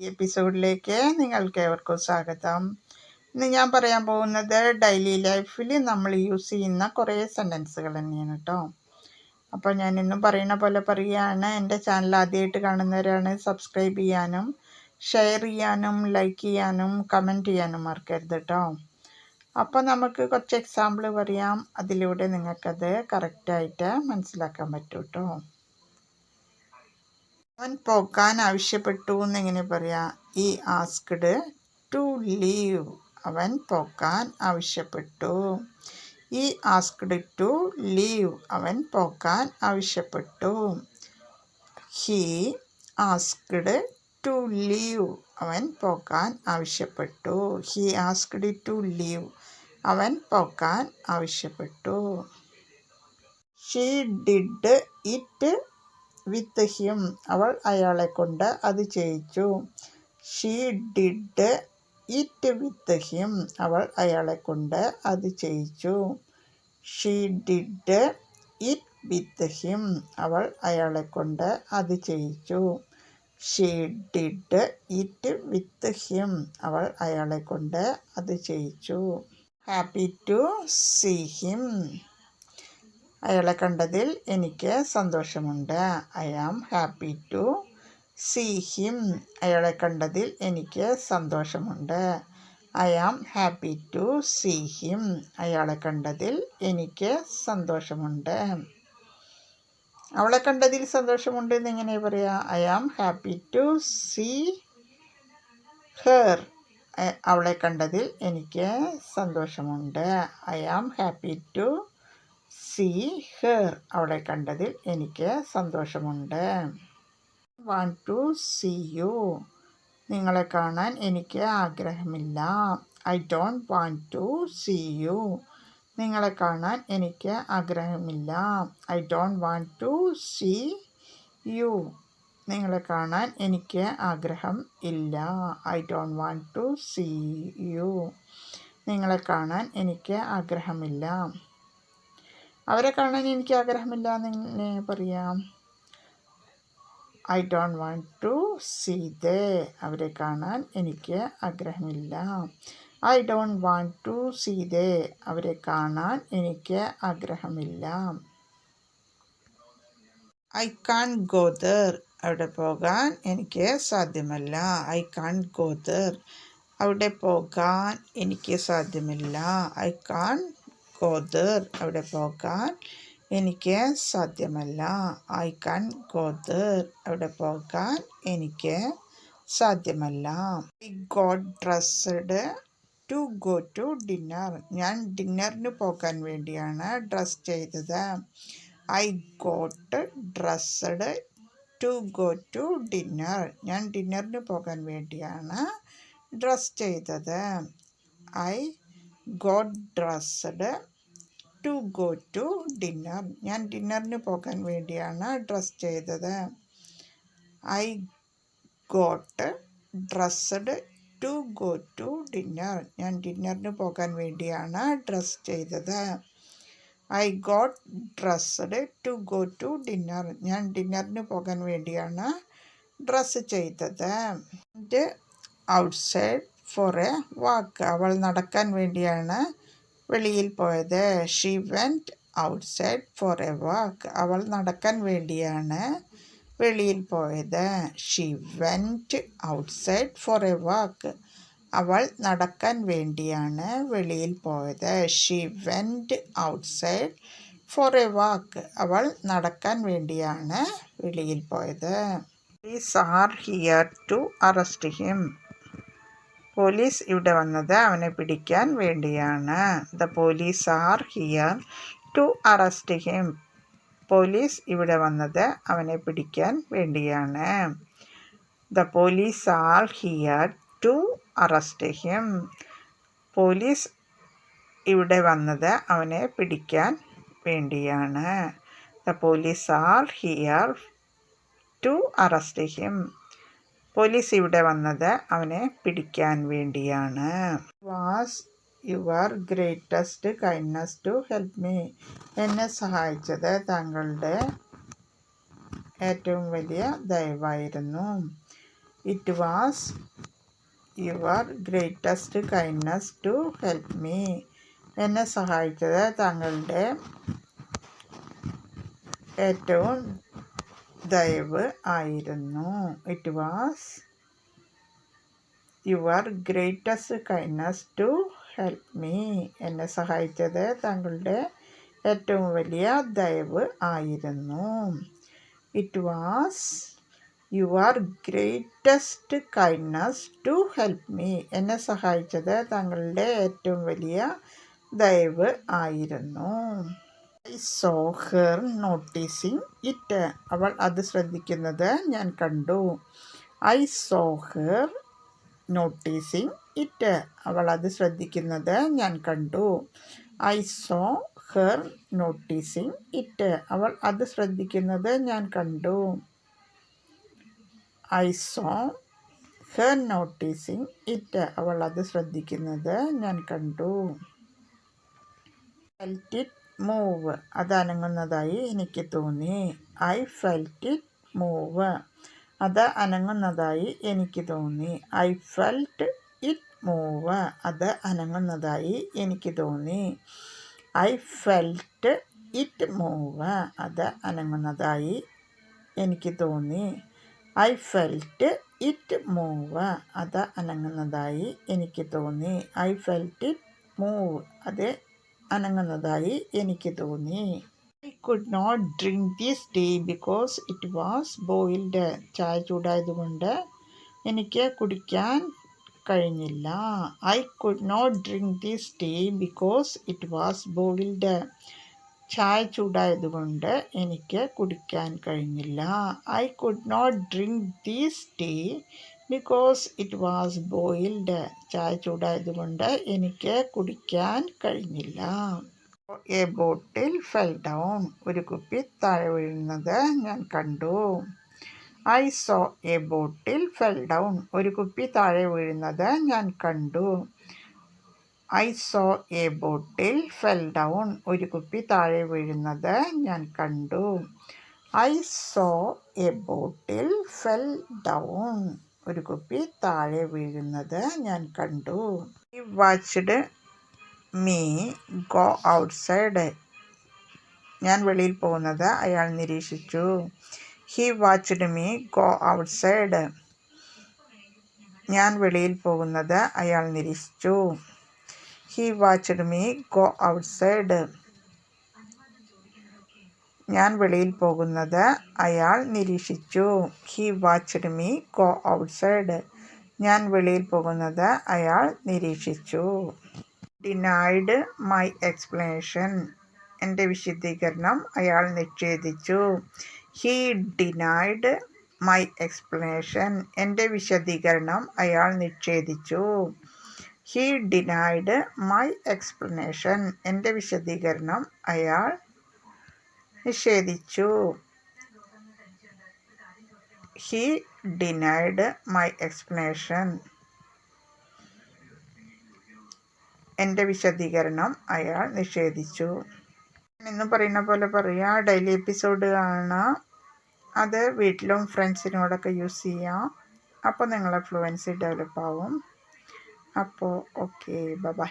ഈ എപ്പിസോഡിലേക്ക് നിങ്ങൾക്ക് ഏവർക്കും സ്വാഗതം. ഇന്ന് ഞാൻ പറയാൻ പോകുന്നത് ഡെയിലി ലൈഫിൽ നമ്മൾ യൂസ് ചെയ്യുന്ന കുറേ സെന്റൻസുകൾ തന്നെയാണ് കേട്ടോ അപ്പോൾ ഞാൻ ഇന്നും പറയുന്ന പോലെ പറയുകയാണ് എന്റെ ചാനൽ ആദ്യമായിട്ട് കാണുന്നവരാണ് സബ്സ്ക്രൈബ് ചെയ്യാനും ഷെയർ ചെയ്യാനും ലൈക്ക് ചെയ്യാനും കമന്റ് ചെയ്യാനും മറക്കരുത് കേട്ടോ അപ്പോൾ നമുക്ക് കുറച്ച് എക്സാമ്പിൾ പറയാം. അതിലൂടെ നിങ്ങൾക്കത് കറക്റ്റായിട്ട് മനസ്സിലാക്കാൻ പറ്റും കേട്ടോ അവൻ പോകാൻ ആവശ്യപ്പെട്ടു എന്നെങ്ങനെ പറയാം? ഈ ആസ്ക്ഡ് ടു ലീവ്. അവൻ പോകാൻ ആവശ്യപ്പെട്ടു. ഈ ആസ്ക്ഡ് ടു ലീവ്. അവൻ പോകാൻ ആവശ്യപ്പെട്ടു. He asked to leave. അവൻ പോകാൻ ആവശ്യപ്പെട്ടു. He asked to leave. അവൻ പോകാൻ ആവശ്യപ്പെട്ടു. She did it with him അവൾ അയാളെ കൊണ്ട് അത് ചെയ്യിച്ചു. She did it with him അവൾ അയാളെ കൊണ്ട് അത് ചെയ്യിച്ചു. She did it with him അവൾ അയാളെ കൊണ്ട് അത് ചെയ്യിച്ചു. She did it with him അവൾ അയാളെ കൊണ്ട് അത് ചെയ്യിച്ചു. Happy to see him. അയാളെ കണ്ടതിൽ എനിക്ക് സന്തോഷമുണ്ട്. I am happy to see him അയാളെ കണ്ടതിൽ എനിക്ക് സന്തോഷമുണ്ട്. I am happy to see him അയാളെ കണ്ടതിൽ എനിക്ക് സന്തോഷമുണ്ട്. അവളെ കണ്ടതിൽ സന്തോഷമുണ്ട് എന്ന് എങ്ങനെ പറയാം I am happy to see her അവളെ കണ്ടതിൽ എനിക്ക് സന്തോഷമുണ്ട്. I am happy to see her അവളെ കണ്ടതിൽ എനിക്ക് സന്തോഷമുണ്ട്. Want to see you. നിങ്ങളെ കാണാൻ എനിക്ക് ആഗ്രഹമില്ല. I don't want to see you. നിങ്ങളെ കാണാൻ എനിക്ക് ആഗ്രഹമില്ല. I don't want to see you. നിങ്ങളെ കാണാൻ എനിക്ക് ആഗ്രഹം ഇല്ല. I don't want to see you. നിങ്ങളെ കാണാൻ എനിക്ക് ആഗ്രഹമില്ല. അവരെ കാണാൻ എനിക്ക് ആഗ്രഹമില്ല എന്ന് പറയാം. I don't want to see they അവരെ കാണാൻ എനിക്ക് ആഗ്രഹമില്ല. I don't want to see they അവരെ കാണാൻ എനിക്ക് ആഗ്രഹമില്ല. ഐ കാൺ ഗോദർ അവിടെ പോകാൻ എനിക്ക് സാധ്യമല്ല. ഐ കാൺ ഗോദർ അവിടെ പോകാൻ എനിക്ക് സാധ്യമല്ല. ഐ കാൺ ഗോദർ അവിടെ പോകാൻ എനിക്ക് സാധ്യമല്ല. ഐ കാൻ ഗോദർ അവിടെ പോകാൻ എനിക്ക് സാധ്യമല്ല. I got dressed to go to dinner ഞാൻ ഡിന്നറിന് പോകാൻ വേണ്ടിയാണ് ഡ്രസ് ചെയ്തത്. I got dressed to go to dinner ഞാൻ ഡിന്നറിന് പോകാൻ വേണ്ടിയാണ് ഡ്രസ് ചെയ്തത്. I got dressed to go to dinner ഞാൻ ഡിന്നറിന് പോകാൻ വേണ്ടിയാണ് ഡ്രസ് ചെയ്തത്. I got dressed to go to dinner ഞാൻ ഡിന്നറിന് പോകാൻ വേണ്ടിയാണ് ഡ്രസ് ചെയ്തത്. I got dressed to go to dinner ഞാൻ ഡിന്നറിന് പോകാൻ വേണ്ടിയാണ് ഡ്രസ്സ് ചെയ്തത്. ഔട്ട്സൈഡ് ഫോർ എ വാക്ക് അവൾ നടക്കാൻ വേണ്ടിയാണ് വെളിയിൽ പോയത്. She went outside for a walk അവൾ നടക്കാൻ വേണ്ടിയാണ് വെളിയിൽ പോയത്. She went outside for a walk അവൾ നടക്കാൻ വേണ്ടിയാണ് വെളിയിൽ പോയത്. She went outside for a walk അവൾ നടക്കാൻ വേണ്ടിയാണ് വെളിയിൽ പോയത്. Police are here to arrest him police ഇവിടെ വന്നത് അവനെ പിടിക്കാൻ വേണ്ടിയാണ്. The police are here to arrest him. Police ഇവിടെ വന്നത് അവനെ പിടിക്കാൻ വേണ്ടിയാണ്. The police are here to arrest him. Police ഇവിടെ വന്നത് അവനെ പിടിക്കാൻ വേണ്ടിയാണ്. The police are here to arrest him. Police ഇവിടെ വന്നത് അവനെ പിടിക്കാൻ വേണ്ടിയാണ്. Was your greatest kindness to help me. എന്നെ സഹായിച്ചത് താങ്കളുടെ ഏറ്റവും വലിയ ദയവായിരുന്നു. It was your greatest kindness to help me. എന്നെ സഹായിച്ചത് താങ്കളുടെ ഏറ്റവും ദയവ് ആയിരുന്നു. It was your greatest kindness to help me എന്നെ സഹായിച്ചത് താങ്കളുടെ ഏറ്റവും വലിയ ദയവ് ആയിരുന്നു. It was your greatest kindness to help me എന്നെ സഹായിച്ചത് താങ്കളുടെ ഏറ്റവും വലിയ ദയവ് ആയിരുന്നു. I saw her noticing it അവൾ അത് ശ്രദ്ധിക്കുന്നത് ഞാൻ കണ്ടു. I saw her noticing it അവൾ അത് ശ്രദ്ധിക്കുന്നത് ഞാൻ കണ്ടു. I saw her noticing it അവൾ അത് ശ്രദ്ധിക്കുന്നത് ഞാൻ കണ്ടു. I saw her noticing it അവൾ അത് ശ്രദ്ധിക്കുന്നത് ഞാൻ കണ്ടു. ഫെൽറ്റ് ഇറ്റ് മൂവ് അതനങ്ങുന്നതായി എനിക്ക് തോന്നി. ഐ ഫെൽറ്റ് ഇറ്റ് മൂവ് അത് അനങ്ങുന്നതായി എനിക്ക് തോന്നി. ഐ ഫെൽറ്റ് ഇറ്റ് മൂവ് അത് അനങ്ങുന്നതായി എനിക്ക് തോന്നി. ഐ ഫെൽറ്റ് ഇറ്റ് മൂവ് അത് അനങ്ങുന്നതായി എനിക്ക് തോന്നി. ഐ ഫെൽറ്റ് ഇറ്റ് മൂവ് അത് അനങ്ങുന്നതായി എനിക്ക് തോന്നി. ഐ ഫെൽറ്റ് ഇറ്റ് മൂവ് അത് അനങ്ങുന്നതായി എനിക്ക് തോന്നി. I could not drink this tea because it was boiled ചായ ചൂടായതുകൊണ്ട് എനിക്ക് കുടിക്കാൻ കഴിഞ്ഞില്ല. I could not drink this tea because it was boiled ചായ ചൂടായതുകൊണ്ട് എനിക്ക് കുടിക്കാൻ കഴിഞ്ഞില്ല. I could not drink these tea because it was boiled ചായ ചൂടായതുകൊണ്ട് എനിക്ക് കുടിക്കാൻ കഴിഞ്ഞില്ല. എ ബോട്ടിൽ ഫെൽ ഡൗൺ ഒരു കുപ്പി താഴെ വീഴുന്നത് ഞാൻ കണ്ടു. I saw a bottle fell down ഒരു കുപ്പി താഴെ വീഴുന്നത് ഞാൻ കണ്ടു. I saw a bottle fell down ഒരു കുപ്പി താഴെ വീഴുന്നത് ഞാൻ കണ്ടു. I saw a bottle fell down ഒരു കുപ്പി താഴെ വീഴുന്നത് ഞാൻ കണ്ടു. ഈ വാച്ച്ഡ് മീ ഗോ ഔട്ട്സൈഡ്. ഞാൻ വെളിയിൽ പോകുന്നത് അയാൾ നിരീക്ഷിച്ചു. He watched me go outside. ഞാൻ വെളിയിൽ പോകുന്നത് അയാൾ നിരീക്ഷിച്ചു. He watched me go outside. ഞാൻ വെളിയിൽ പോകുന്നത് അയാൾ നിരീക്ഷിച്ചു. He watched me go outside ഞാൻ വെളിയിൽ പോകുന്നത് അയാൾ നിരീക്ഷിച്ചു. ഡിനൈഡ് മൈ എക്സ്പ്ലനേഷൻ എന്റെ വിശദീകരണം അയാൾ നിഷേധിച്ചു. ഹീ ഡിനൈഡ് മൈ എക്സ്പ്ലനേഷൻ എന്റെ വിശദീകരണം അയാൾ നിഷേധിച്ചു. ഹീ ഡിനൈഡ് മൈ എക്സ്പ്ലനേഷൻ എന്റെ വിശദീകരണം അയാൾ നിഷേധിച്ചു. ഹീ ഡിനൈഡ് മൈ എക്സ്പ്ലനേഷൻ എന്റെ വിശദീകരണം അയാൾ നിഷേധിച്ചു. എന്ന് പറയുന്ന പോലെ പറയുക ഡെയിലി എപ്പിസോഡ് കാണാം അത് വീട്ടിലും ഫ്രണ്ട്സിനോടൊക്കെ യൂസ് ചെയ്യാം. അപ്പോൾ നിങ്ങളെ ഫ്ലുവൻസി ഡെവലപ്പ് ആവും. അപ്പോൾ ഓക്കെ ബൈ